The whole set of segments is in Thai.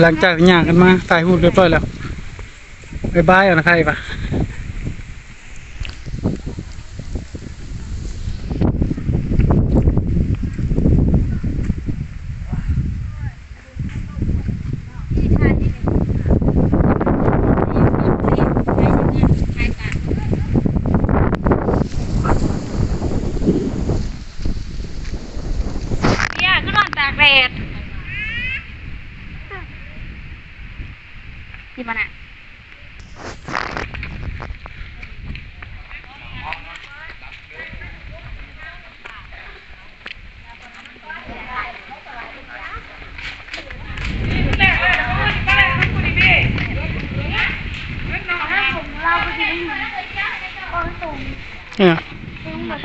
หลังจากย่างกันมาถ่ายรูปเรียบร้อยแล้วบายบายเอานะใครปะ เนี่ยก็ นอนตากแดดที่มันอะเนี่ยนี่มา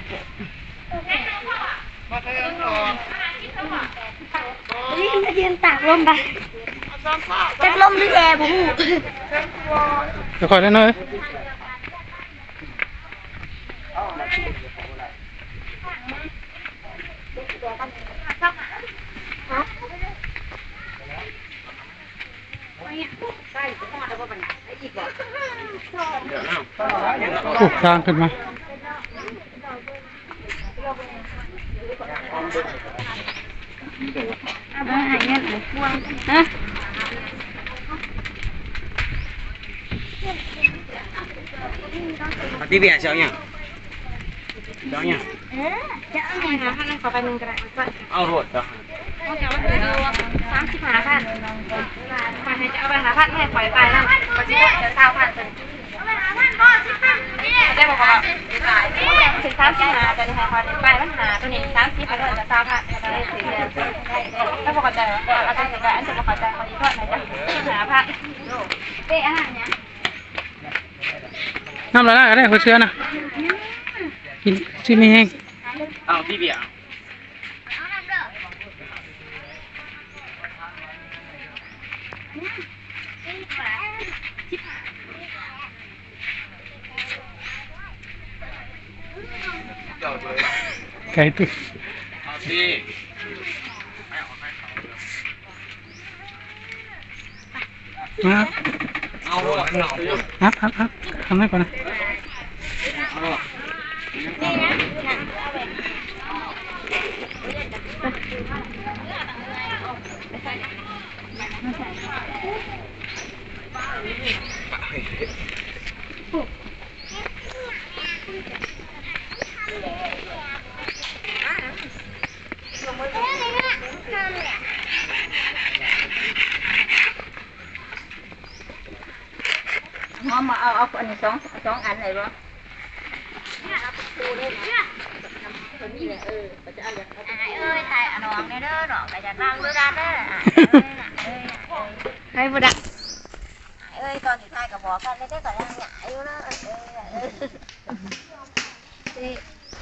ยืนตากลมไปจักลมหรือแอร์ผมเดี๋ยวคอยได้หน่อยปลูกทางขึ้นมา เอาไปหาเงินหรือพวงฮะที่เบียร์เชียวเนี่ยเชียวเนี่ยเออจะเอาไงคะท่านขอไปหนึ่งกระดาษก่อนเอารถเจ้าเอาแต่ว่าเดี๋ยวสามสิบห้าพันไปให้จะเอาไปหาพันให้ปล่อยไปนั่นก็จะได้เดี๋ยวเก้าพันเป็นได้บอกว่าถึง สามสิบห้าจะได้ให้คอยไปปัญหาตัวนี้สามสิบไปเลยจะเก้าพันจะได้สี่เดือนถ้าบอกใจว่าอาจารย์จะได้อันจะบอกใจคนนี้ก็ไหนจะหาพันเป๊ะอาหารเนี้ยน้ำละลายก็ได้หัวเชื้อนะกินชิมีแห้งเอาที่เบียร์ ไก่ตึกเอาที่มาเอารถเอาครับครับครับทำได้ก่อนนะ หอมมาเอาเอาอันนี้สองสองอันไหนบ่เอ้ยถ่ายอันน้องเด้อน้องก็จะนั่งด้วยกันเด้อเอ้ยเอ้ยบ่ได้เอ้ยตอนที่ถ่ายก็บอกกันได้ก็ยังหยาอยู่เนาะเอ้ยเอ้ย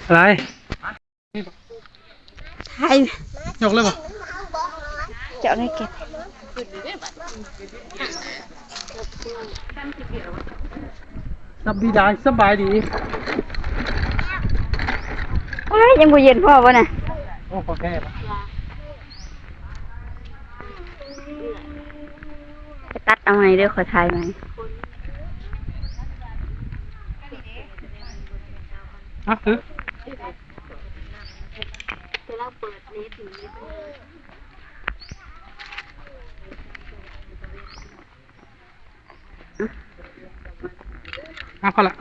อะไรถ่ายยกเลยป่ะเจ้าในเก็บ สบายดีสบายดีโอ้ยยังบ่เย็นพอบ่น่ะโอ้ขอแค่ปะไปตัดเอาไงเด้อขอถ่ายไหมอะคือ อะพอละ